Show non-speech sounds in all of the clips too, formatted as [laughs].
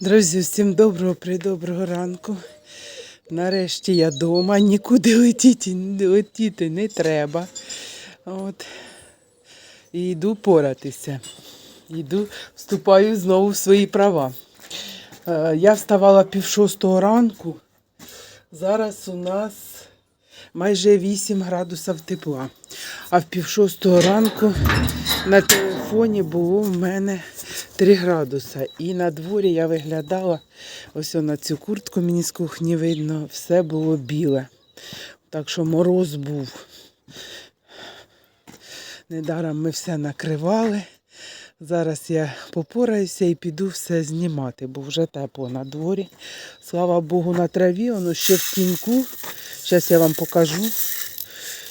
Друзі, всім доброго придоброго ранку. Нарешті я вдома, нікуди летіти, летіти не треба. От. І йду поратися. Йду, вступаю знову в свої права. Е, Я вставала пів шостого ранку. Зараз у нас майже 8 градусів тепла. А в пів шостого ранку на телефоні було в мене 3 градуса. І на дворі я виглядала, ось на цю куртку мені з кухні видно, все було біле. Так що мороз був. Недаром ми все накривали. Зараз я попораюся і піду все знімати, бо вже тепло на дворі. Слава Богу, на траві, воно ще в тіньку. Зараз я вам покажу.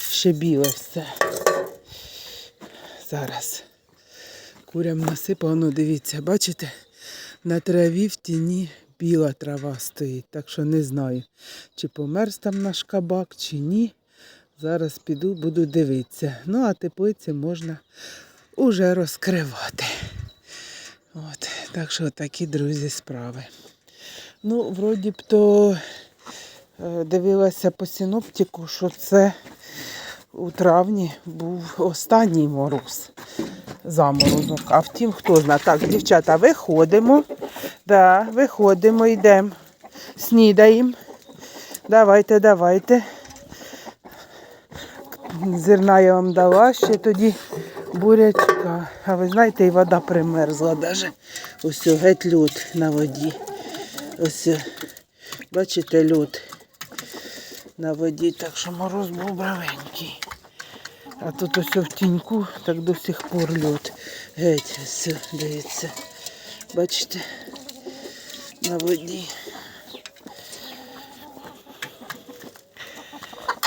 Ще біле все. Зараз. Курям насипав, ну дивіться, бачите, на траві в тіні біла трава стоїть. Так що не знаю, чи померз там наш кабак, чи ні. Зараз піду, буду дивитися. Ну, а теплиці можна уже розкривати. От, так що такі, друзі, справи. Ну, вроді б то е, дивилася по синоптику, що це у травні був останній мороз, заморозок. А втім, хто знає. Так, дівчата, виходимо. Да, виходимо, йдемо. Снідаємо. Давайте, давайте. Зерна я вам дала, ще тоді бурячка. А ви знаєте, і вода примерзла даже. Ось геть лід на воді. Ось, бачите, лід на воді, так що мороз був бравенький. А тут ось в тіньку, так до сих пор лід. Геть, о, дивіться. Бачите, на воді.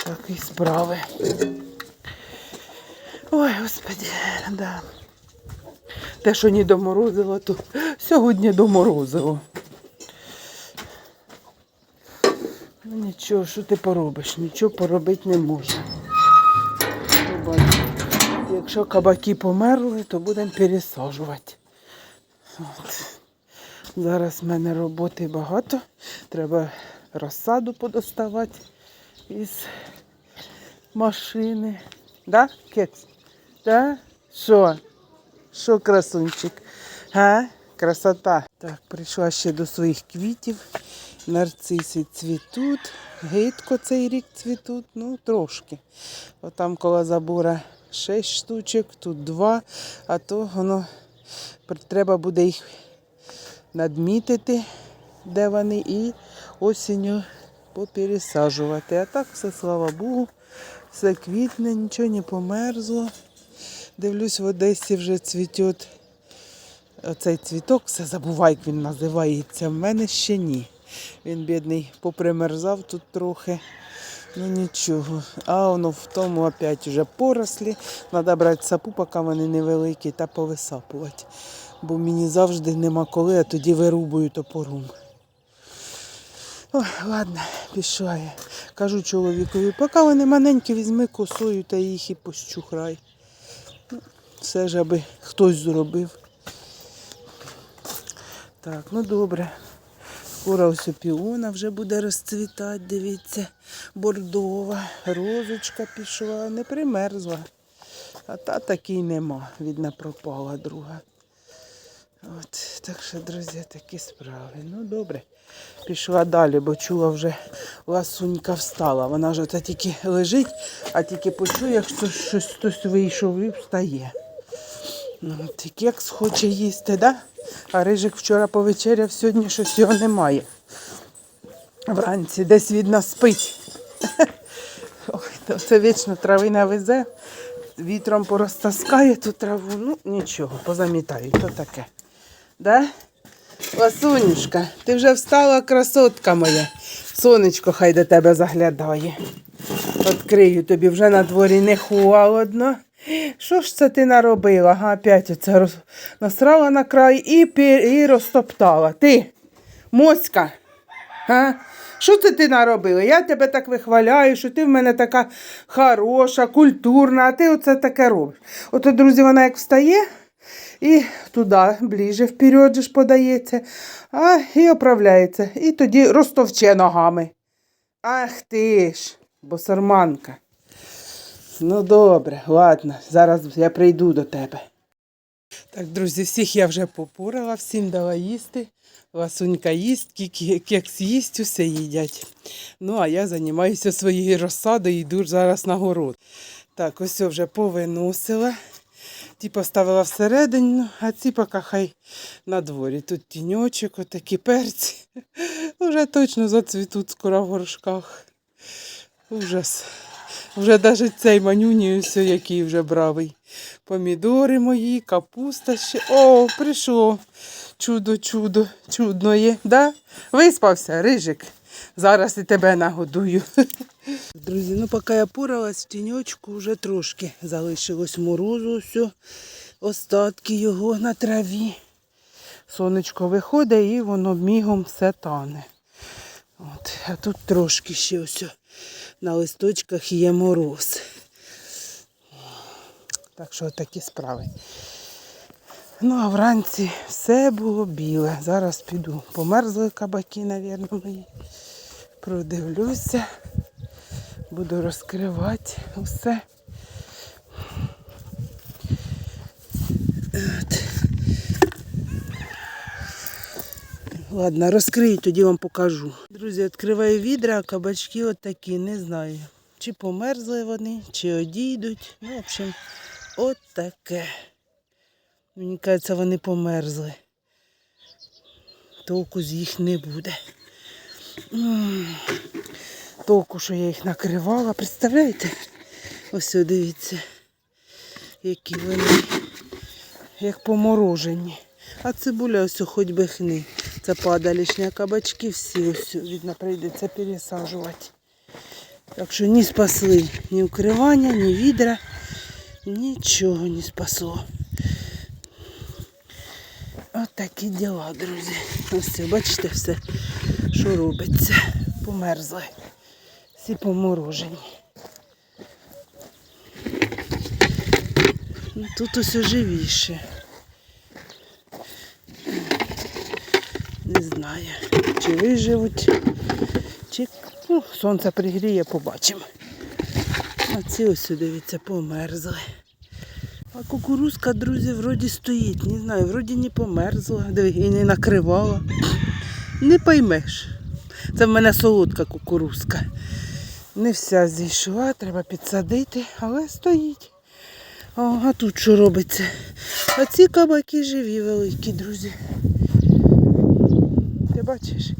Такі справи. Ой, господи, да. Те, що не доморозило, то сьогодні доморозило. Ну нічого, що ти поробиш? Нічого поробити не можна. Якщо кабаки померли, то будемо пересаджувати. От. Зараз в мене роботи багато. Треба розсаду подоставати із машини. Да, кекс? Да? Що? Що, красунчик? А? Красота. Так, прийшла ще до своїх квітів. Нарциси цвітуть. Гидко цей рік цвітуть, ну трошки. Отам коло забора 6 штучок, тут 2, а то воно треба буде їх надмітити, де вони, і осінню попересаджувати. А так все, слава Богу, все квітне, нічого не померзло. Дивлюсь, в Одесі вже цвіте оцей цвіток, все забуваю, як він називається. В мене ще ні. Він, бідний, попримерзав тут трохи. Ну нічого. А воно в тому опять вже порослі. Треба брати сапу, поки вони невеликі, та повисапувати. Бо мені завжди нема коли, а тоді вирубую топором. Ой, ладно, пішла я. Кажу чоловікові, поки вони маленькі, візьми косою та їх і пощухрай. Ну, Все ж аби хтось зробив. Так, ну добре. Скоро ось піона вже буде розцвітати, дивіться. Бордова, розочка пішла, не примерзла. А та такий нема, видно, пропала друга. От, так що, друзі, такі справи. Ну, добре. Пішла далі, бо чула вже ласунька встала. Вона ж оце тільки лежить, а тільки почує, якщо щось хтось вийшов і встає. Ну, і кекс хоче їсти, да? А рижик вчора повечеряв, сьогодні щось його немає. Вранці десь видно спить. [laughs] Ой, то це вічно травина везе, вітром порозтаскає ту траву. Ну, нічого, позамітаю, то таке. Да? Ласунюшка, ти вже встала, красотка моя. Сонечко хай до тебе заглядає. Відкрию тобі вже на дворі не холодно. Що ж це ти наробила? Ага, опять оце роз... насрала на край і, пі... і розтоптала. Ти, моська, що це ти наробила? Я тебе так вихваляю, що ти в мене така хороша, культурна, а ти оце таке робиш. Ото, друзі, вона як встає, І туди, ближче вперед ж подається, а і оправляється. І тоді розтовче ногами. Ах ти ж, босарманка. Ну добре, ладно, зараз я прийду до тебе. Так, друзі, всіх я вже попурила, всім дала їсти. Ласунька їсть, кекс їсть, усе їдять. Ну, а я займаюся своєю розсадою йду зараз на город. Так, ось вже повиносила. Ті поставила всередину, а ці поки хай на дворі. Тут тіньочок, отакі перці. [laughs] Вже точно зацвітуть скоро в горшках. Ужас. Вже навіть цей манюні, який вже бравий. Помідори мої, капуста ще. О, прийшло. Чудо, чудо, чудно є. Да? Виспався, рижик. Зараз і тебе нагодую. [laughs] Друзі, ну поки я поралась в тіньочку, вже трошки залишилось морозу, все, остатки його на траві. Сонечко виходить і воно мігом все тане. От, а тут трошки ще ось на листочках є мороз. Так що такі справи. Ну, а вранці все було біле. Зараз піду. Померзли кабаки, мабуть, мої. Продивлюся. Буду розкривати усе. Ладно, розкрию, тоді вам покажу. Друзі, відкриваю відра, а кабачки от такі, не знаю. Чи померзли вони, чи одійдуть. Ну, в общем, от таке. Мені кажеться, вони померзли. Толку з їх не буде. Толку, що я їх накривала. Представляєте? Ось дивіться, які вони, як поморожені. А цибуля ось хоч би хни. Це кабачки всі ось, видно, прийдеться пересаджувати. Так що ні спасли ні укривання, ні відра, нічого не спасло. От такі діла, друзі. Ось це, бачите все, що робиться. Померзли. Всі поморожені. Ну, Тут усе живіше. Не знаю, чи виживуть, чи ну, сонце пригріє, побачимо. А ці ось, дивіться, померзли. А кукурузка, друзі, вроді стоїть. Не знаю, вроді не померзла, і не накривала. Не поймеш. Це в мене солодка кукурузка. Не вся зійшла, треба підсадити, але стоїть. О, а тут що робиться? А ці кабаки живі великі, друзі. Бачиш?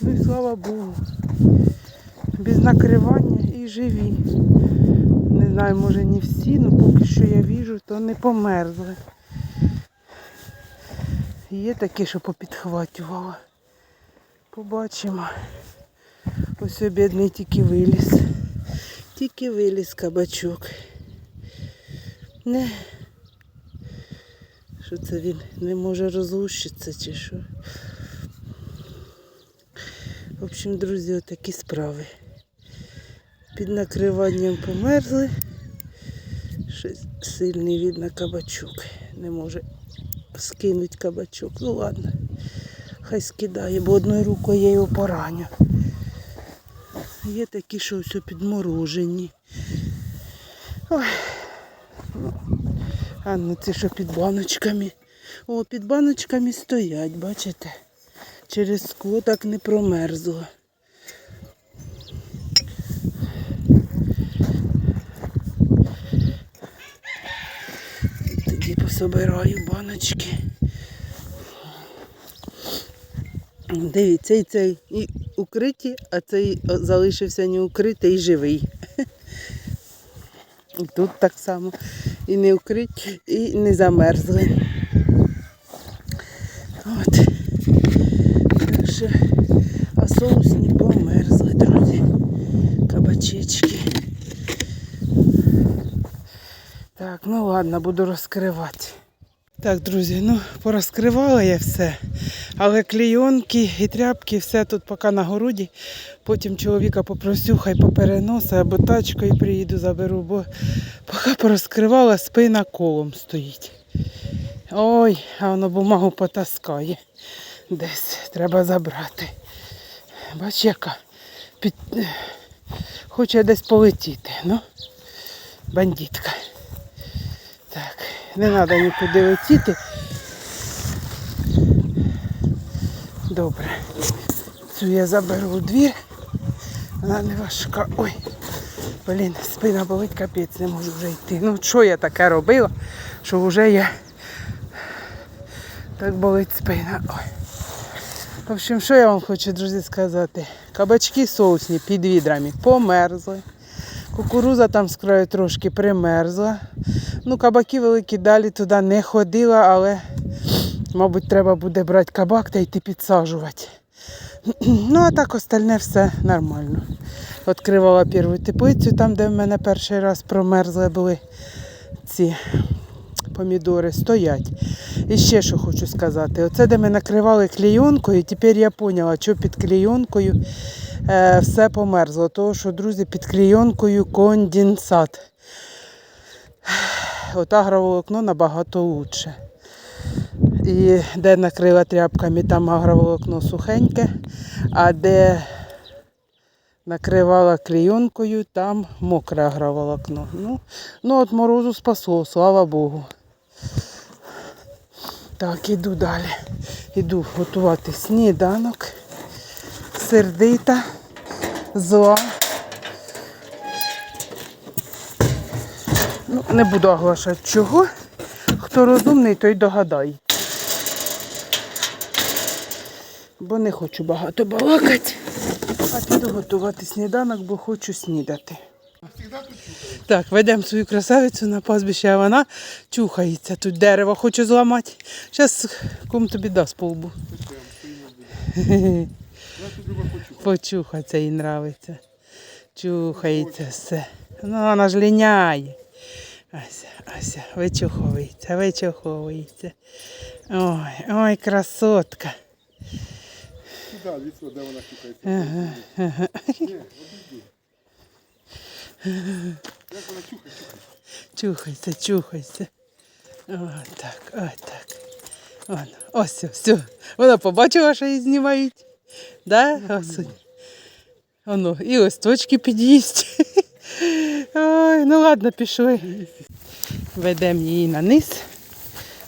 Ну і слава Богу. Без накривання і живі. Не знаю, може не всі, але поки що я віжу, то не померзли. Є такі, що попідхватювала. Побачимо. Ось бідний тільки виліз. Тільки виліз кабачок. Не. Що це він не може розлущитися чи що? В общем, друзі, отакі справи. Під накриванням померзли. Щось сильний видно кабачок. Не може скинуть кабачок. Ну ладно. Хай скидає, бо одною рукою я його пораню. Є такі, що все підморожені. Ой. А ну це що під баночками. О, під баночками стоять, бачите? Через скло так не промерзло. Тоді пособираю баночки. Дивіться, і цей і укриті, а цей залишився не укритий і живий. І тут так само. І не укриті, і не замерзли. От. Так що, а соусні померзли, друзі. Кабачечки. Так, ну ладно, буду розкривати. Так, друзі, ну порозкривала я все. Але клейонки і тряпки, все тут поки на городі. Потім чоловіка попросю, хай попереноси або тачкою приїду, заберу, бо поки порозкривала, спина колом стоїть. Ой, а воно бумагу потаскає. Десь треба забрати. Бач, яка під... хоче десь полетіти. Ну, бандитка. Так, не треба нікуди летіти. Добре. Цю я заберу у двір. Вона не важка. Ой, блін, спина болить, капець, не можу вже йти. Ну, що я таке робила, що вже я так болить спина. Ой. В общем, що я вам хочу, друзі, сказати? Кабачки соусні під відрами померзли. Кукуруза там з краю трошки примерзла. Ну, кабаки великі далі туди не ходила, але, мабуть, треба буде брати кабак та йти підсаджувати. Ну, а так остальне все нормально. Відкривала першу теплицю, там, де в мене перший раз промерзли були ці помідори, стоять. І ще що хочу сказати. Оце, де ми накривали клейонкою, тепер я поняла, що під клейонкою е, все померзло. Тому що, друзі, під клейонкою конденсат. От агроволокно набагато лучше. І де накрила тряпками, там агроволокно сухеньке, а де накривала клейонкою, там мокре агроволокно. Ну, ну от морозу спасло, слава Богу. Так, іду далі. Іду готувати сніданок. Сердита, зла. Ну, не буду оголошувати чого. Хто розумний, той догадає. Бо не хочу багато балакати. А піду готувати сніданок, бо хочу снідати. Так, ведемо свою красавицю на пастбище, а вона чухається. Тут дерево хоче зламати. Зараз кум тобі дасть по лбу. [laughs] Почухаться їй нравиться. Чухається все. Ну, вона ж ліняє. Ася, Ася, вичуховується, вичуховується. Ой, ой, красотка. Сюди, від де вона купається. Ага, ага. [laughs] Чухайся, чухайся. О, так, ось так. Вон, ось, все. Вона побачила, що її знімають. Да, Осунь? Воно, і листочки під'їсть. Ой, ну ладно, пішли. Ведемо її на низ.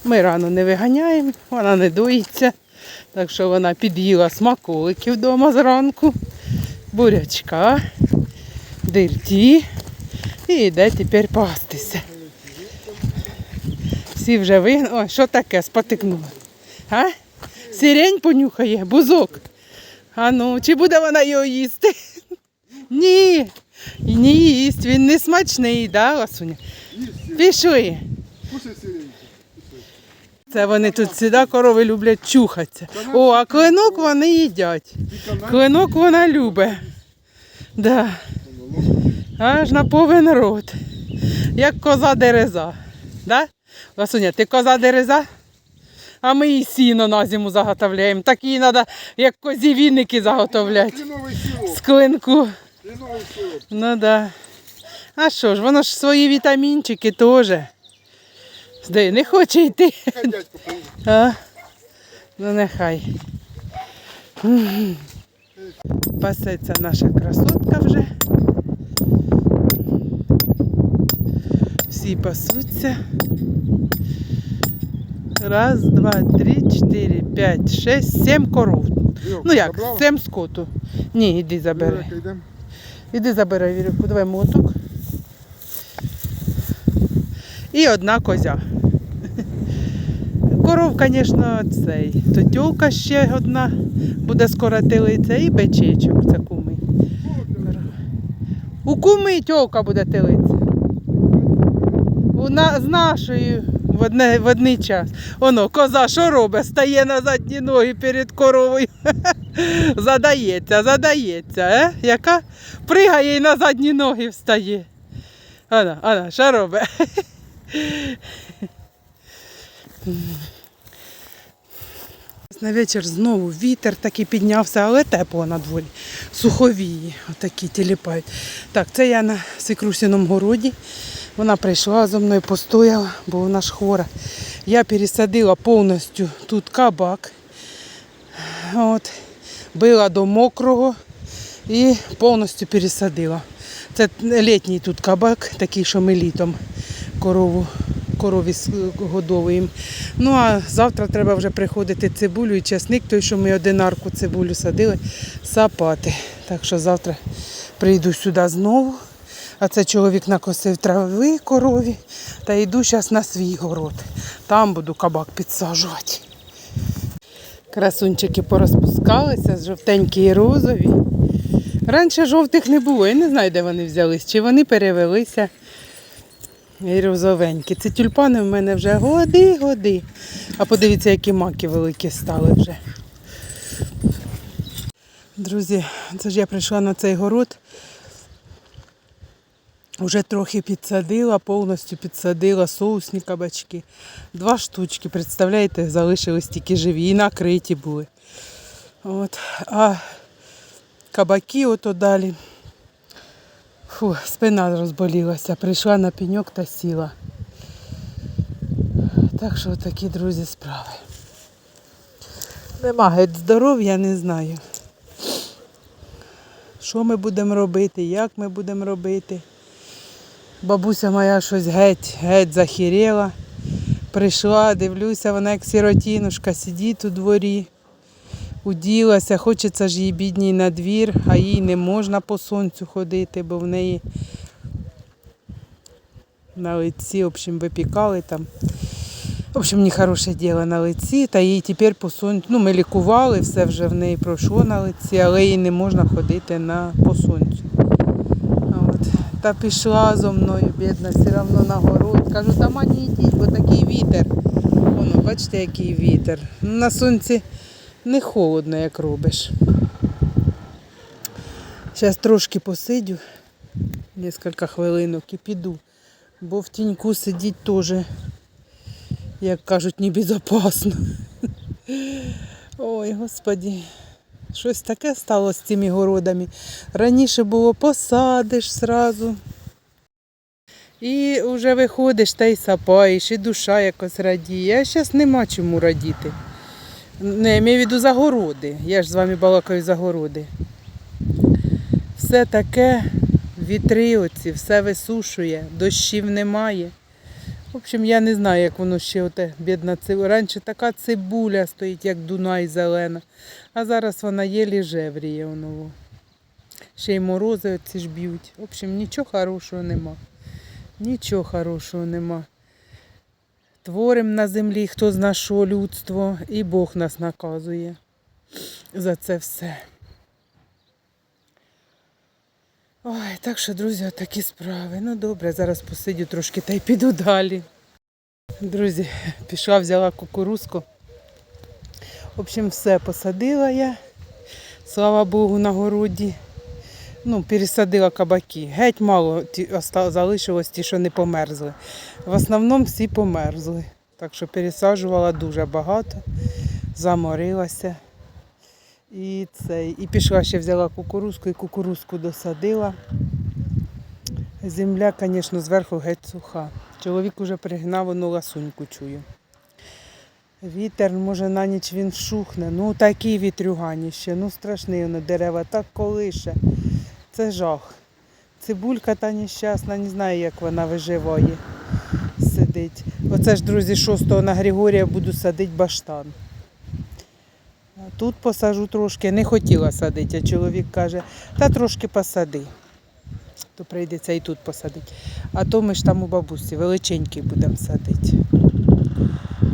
Ми рано не виганяємо, вона не доїться. Так що вона під'їла смаколиків вдома зранку, бурячка, дирті. І йде тепер пастися. Всі вже ви. Ой, що таке? Спотикнула. А? Сирень понюхає, бузок. А ну, чи буде вона його їсти? Ні. Не їсть, він не смачний, да, Ласуня? Пішли. Це вони тут сюди корови люблять чухатися. О, а клинок вони їдять. Клинок вона любить. Да. Аж на повен рот. Як коза дереза. Да? Ласуня, ти коза дереза? А ми і сіно на зиму заготовляємо. Такі треба, як козі віники заготовляти. З клинку. Ну да. А що ж, воно ж свої вітамінчики теж. Здай, не хоче йти. А? Ну нехай. Пасеться наша красотка вже. Всі пасуться. Раз, два, три, чотири, п'ять, шесть, сім коров. Ну як, сім скоту. Ні, іди забери. Іди забирай вірюку, давай моток. І одна козя. Коров, звісно, цей. То тьолка ще одна буде скоро телиця і бичечок, це куми. У куми тьолка буде телиця. На, з нашою в, одне, в одний час. Оно, коза що робить? Стає на задні ноги перед коровою. [laughs] задається, задається, е? Яка пригає і на задні ноги встає. Ана, Ана, що робить? [laughs] На вечір знову вітер такий піднявся, але тепло на дворі. Суховії, отакі тіліпають. Так, це я на свікрусіному городі. Вона прийшла зо мною, постояла, бо вона ж хвора. Я пересадила повністю тут кабак. От, била до мокрого і повністю пересадила. Це літній тут кабак, такий, що ми літом корову, корові годовуємо. Ну а завтра треба вже приходити цибулю і часник, той, що ми одинарку цибулю садили, сапати. Так що завтра прийду сюди знову. А це чоловік накосив трави корові та йду зараз на свій город. Там буду кабак підсаджувати. Красунчики порозпускалися, жовтенькі і розові. Раніше жовтих не було, я не знаю, де вони взялись, чи вони перевелися і розовенькі. Ці тюльпани в мене вже годи, годи. А подивіться, які маки великі стали вже. Друзі, це ж я прийшла на цей город. Вже трохи підсадила, повністю підсадила соусні кабачки. Два штучки, представляєте, залишились тільки живі і накриті були. От. А кабаки ото далі. Фу, спина розболілася. Прийшла на пеньок та сіла. Так що такі, друзі, справи. Нема геть здоров'я, не знаю. Що ми будемо робити, як ми будемо робити. Бабуся моя щось геть, геть захіріла. Прийшла, дивлюся, вона як сиротінушка сидить у дворі, уділася, хочеться ж їй бідній на двір, а їй не можна по сонцю ходити, бо в неї на лиці, в общем, випікали там. В общем, нехороше діло на лиці, та їй тепер по сонцю. Ну, ми лікували, все вже в неї пройшло на лиці, але їй не можна ходити на по сонцю. От. Та пішла зо мною, бідна, все одно на город. Кажу, там ані йдіть, бо такий вітер. Воно, бачите, який вітер. На сонці не холодно, як робиш. Зараз трошки посидю, кілька хвилинок і піду. Бо в тіньку сидіть теж, як кажуть, небезопасно. Ой, господі. Щось таке стало з цими городами. Раніше було посадиш зразу. І вже виходиш та й сапаєш, і душа якось радіє. А зараз нема чому радіти. Не, я маю в виду загороди. Я ж з вами балакаю загороди. Все таке, вітри оці, все висушує, дощів немає. В общем, я не знаю, як воно ще оте бідна цибуля. Раніше така цибуля стоїть, як Дунай зелена. А зараз вона єлі жевріє воно. Ще й морози оці ж б'ють. В общем, нічого хорошого нема. Нічого хорошого нема. Творим на землі, хто зна що людство, і Бог нас наказує за це все. Ой, так що, друзі, такі справи. Ну добре, зараз посидю трошки та й піду далі. Друзі, пішла, взяла кукурузку. В общем, все посадила я. Слава Богу, на городі. Ну, пересадила кабаки. Геть мало залишилось ті, що не померзли. В основному всі померзли. Так що пересаджувала дуже багато, заморилася. І, це, і пішла ще взяла кукурузку і кукурузку досадила. Земля, звісно, зверху геть суха. Чоловік уже пригнав, воно ласуньку чую. Вітер, може, на ніч він шухне. Ну, такі вітрюганіще, ну страшний воно дерева, так колише. Це жах. Цибулька та нещасна, не знаю, як вона виживає. Сидить. Оце ж, друзі, 6 на Григорія буду садити баштан. Тут посажу трошки, не хотіла садити, а чоловік каже, та трошки посади. То прийдеться і тут посадити. А то ми ж там у бабусі величенький будемо садити.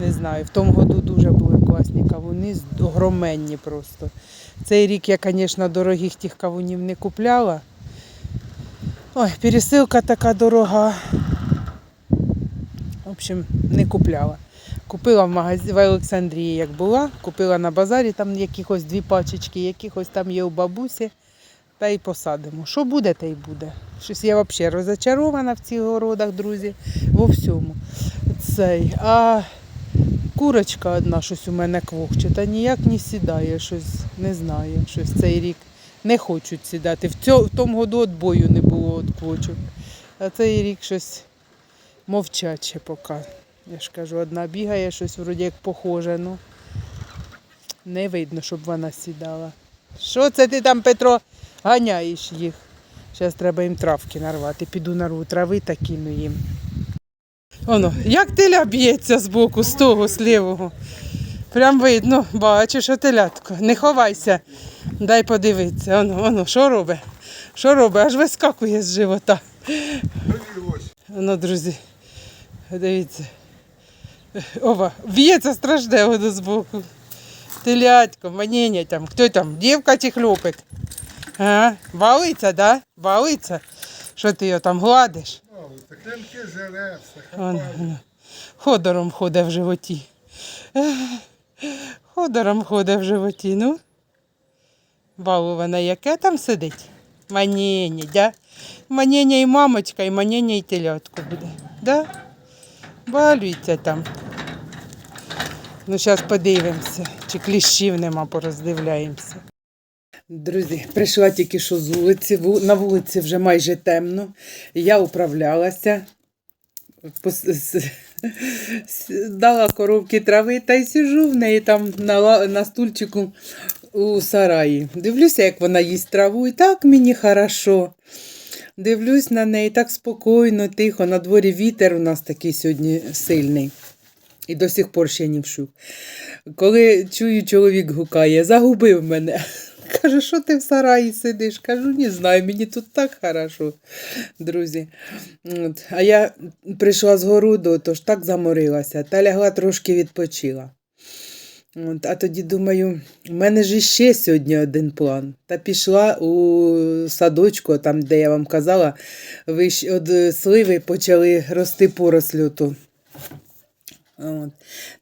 Не знаю, в тому году дуже були кавуни, огроменні просто. Цей рік я, звісно, дорогих тих кавунів не купляла. Ой, пересилка така дорога. В общем, не купляла. Купила в магазині в Олександрії, як була, купила на базарі там якихось дві пачечки, якихось там є у бабусі, та й посадимо. Що буде, те й буде. Щось я взагалі розочарована в цих городах, друзі, во всьому. Цей. А курочка одна щось у мене квохче, та ніяк не сідає, щось не знаю, щось цей рік не хочуть сідати. В, цьо, в тому году от бою не було від квочок. А цей рік щось мовчаче поки. Я ж кажу, одна бігає, щось вроді як похоже, ну не видно, щоб вона сідала. Що це ти там, Петро, ганяєш їх? Зараз треба їм травки нарвати. Піду нарву трави та кину їм. Оно, як теля б'ється з боку, з того, з лівого. Прям видно, бачиш, отелятко. Не ховайся, дай подивитися. Оно, оно, що робить? Що робить? Аж вискакує з живота. Воно, друзі, дивіться. Ова, б'ється страшне воно з боку. Телятко, маніння там. Хто там? Дівка чи хлопець? А? Балиться, да? Балиться? Що ти його там гладиш? Жереться, Он, хапає. он, ходором ходить в животі. Ходором ходить в животі, ну. Балована, яке там сидить? Манєння, да? Манєння і мамочка, і манєння і телятко буде. Да? Балюється там. Ну, зараз подивимося, чи кліщів нема, пороздивляємося. Друзі, прийшла тільки що з вулиці. На вулиці вже майже темно. Я управлялася. Дала коровки трави та й сижу в неї там на, на стульчику у сараї. Дивлюся, як вона їсть траву, і так мені хорошо. Дивлюсь на неї так спокійно, тихо. На дворі вітер у нас такий сьогодні сильний. І до сих пор ще не вшув. Коли чую, чоловік гукає, загубив мене. Каже, що ти в сараї сидиш? Кажу, не знаю, мені тут так хорошо, друзі. От. А я прийшла з городу, тож так заморилася, та лягла трошки відпочила. От, а тоді думаю, у мене ж ще сьогодні один план. Та пішла у садочку, там, де я вам казала, вищ, от сливи почали рости порослю. От.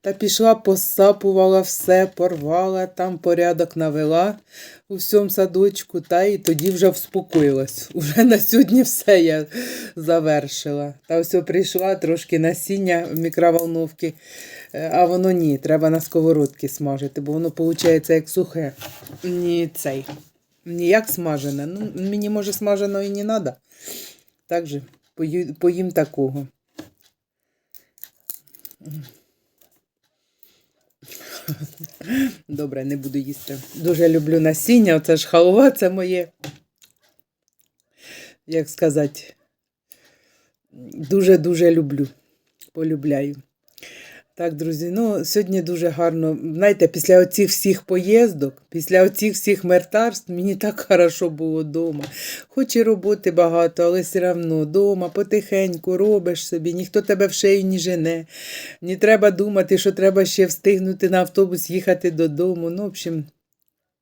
Та пішла, посапувала все, порвала, там порядок навела у всьому садочку, та і тоді вже вспокоїлась. [laughs] Уже на сьогодні все я завершила. Та все прийшла трошки насіння в мікроволновки, е, а воно ні, треба на сковородці смажити, бо воно виходить як сухе. Ні цей. Ніяк смажене. Ну, мені може смажено і не треба. Так же, поїм такого. Добре, не буду їсти. Дуже люблю насіння, оце ж халва, це моє. Як сказати, дуже-дуже люблю. Полюбляю. Так, друзі, ну сьогодні дуже гарно. Знаєте, після оцих всіх поїздок, після оцих всіх мертарств, мені так хорошо було вдома. Хоч і роботи багато, але все одно вдома потихеньку робиш собі, ніхто тебе в шею не жене. Не треба думати, що треба ще встигнути на автобус їхати додому. Ну, в общем,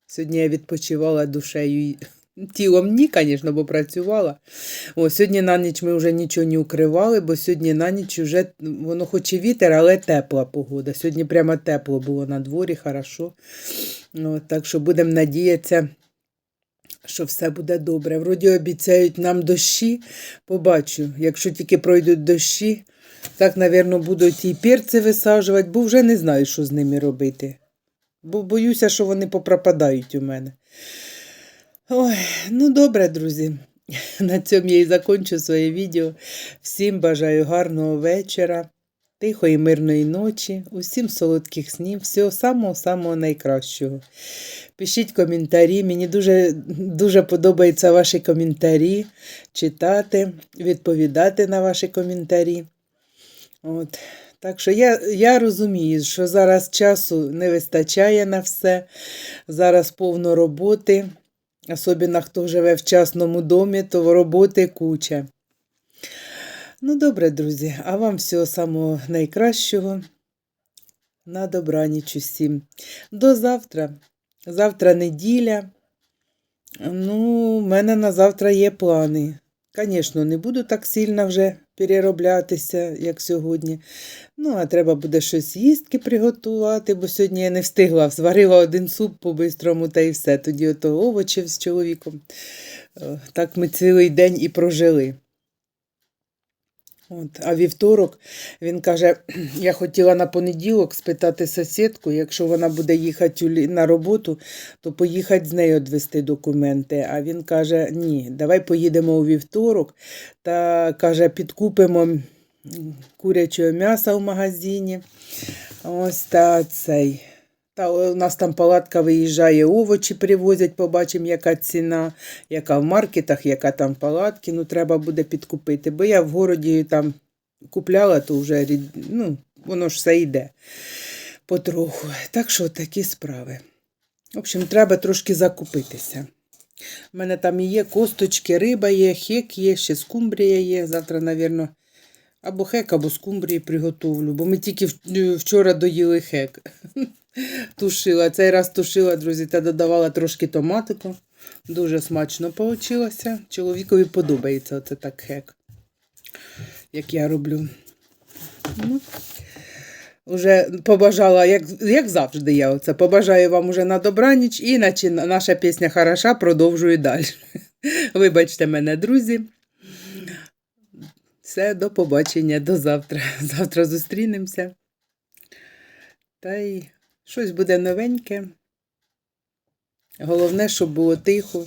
сьогодні я відпочивала душею. Тілом ні, звісно, бо працювала. О, сьогодні на ніч ми вже нічого не укривали, бо сьогодні на ніч вже воно хоч і вітер, але тепла погода. Сьогодні прямо тепло було на дворі, хорошо. О, так що будемо надіятися, що все буде добре. Вроді обіцяють нам дощі. Побачу, якщо тільки пройдуть дощі, так, напевно, будуть і перці висаджувати, бо вже не знаю, що з ними робити. Бо боюся, що вони попропадають у мене. Ой, ну добре, друзі. [laughs] На цьому я і закончу своє відео. Всім бажаю гарного вечора, тихої, мирної ночі, усім солодких снів, всього самого-самого найкращого. Пишіть коментарі. Мені дуже, дуже подобаються ваші коментарі, читати, відповідати на ваші коментарі. От. Так що я, я розумію, що зараз часу не вистачає на все, зараз повно роботи. Особливо хто живе в частному домі, то роботи куча. Ну, добре, друзі, а вам всього самого найкращого. На добраніч усім. До завтра. Завтра неділя. Ну, в мене на завтра є плани. Звісно, не буду так сильно вже перероблятися, як сьогодні. Ну, а треба буде щось їстки приготувати, бо сьогодні я не встигла. Зварила один суп по-бистрому та й все. Тоді ото овочів з чоловіком. Е, Так ми цілий день і прожили. От, а вівторок він каже: я хотіла на понеділок спитати сусідку, якщо вона буде їхати на роботу, то поїхати з нею відвести документи. А він каже: ні, давай поїдемо у вівторок та каже, підкупимо курячого м'яса в магазині. Ось та цей. Та у нас там палатка виїжджає, овочі привозять, побачимо, яка ціна, яка в маркетах, яка там палатки. Ну, треба буде підкупити. Бо я в городі там купляла, то вже ну, воно ж все йде потроху. Так що такі справи. В общем, треба трошки закупитися. У мене там є косточки, риба є, хек є, ще скумбрія є. Завтра, мабуть, або хек, або скумбрії приготовлю, бо ми тільки вчора доїли хек. Тушила. Цей раз тушила, друзі, та додавала трошки томатику. Дуже смачно вийшло. Чоловікові подобається оце так хек, як я роблю. Ну, Уже побажала, як, як завжди, я оце побажаю вам уже на добраніч, і наче наша пісня хороша, продовжую далі. [laughs] Вибачте мене, друзі. Все, до побачення, до завтра. [laughs] Завтра зустрінемося. Та й щось буде новеньке. Головне, щоб було тихо.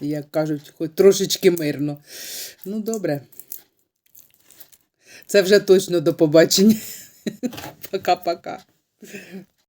Як кажуть, хоч трошечки мирно. Ну, добре. Це вже точно до побачення. [laughs] Пока-пока.